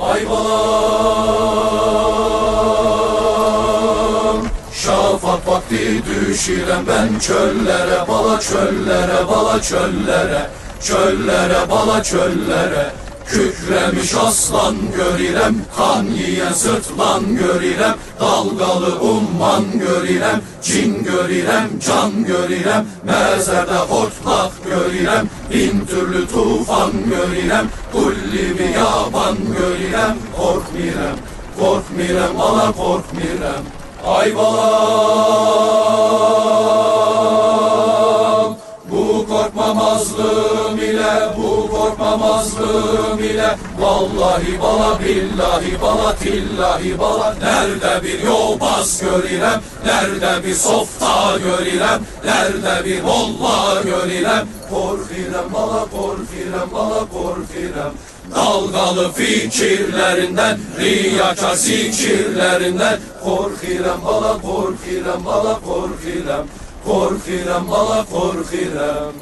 Ayvalam Şafak vakti düşürem ben çöllere Bala çöllere bala çöllere Çöllere bala çöllere Kükremiş aslan görürem Kan yiyen sırtlan görürem Dalgalı umman görürem Cin görürem can görürem Mezerde hortlak görürem Bin türlü tufan görürem Kulli bir yaban görürem Korkmirem Korkmirem bana korkmirem Ayvalam korkmamazlığım ile Bu korkmamazlığım ile. Vallahi bala billahi bala tillahi bala. Nerede bir yobaz görürem Nerede bir softa görürem Nerede bir molla görürem. Korkirem bala korkirem bala korkirem. Dalgalı fikirlerinden Riyakar zikirlerinden Korkirem bala korkirem bala korkirem. Korkirem bala korkirem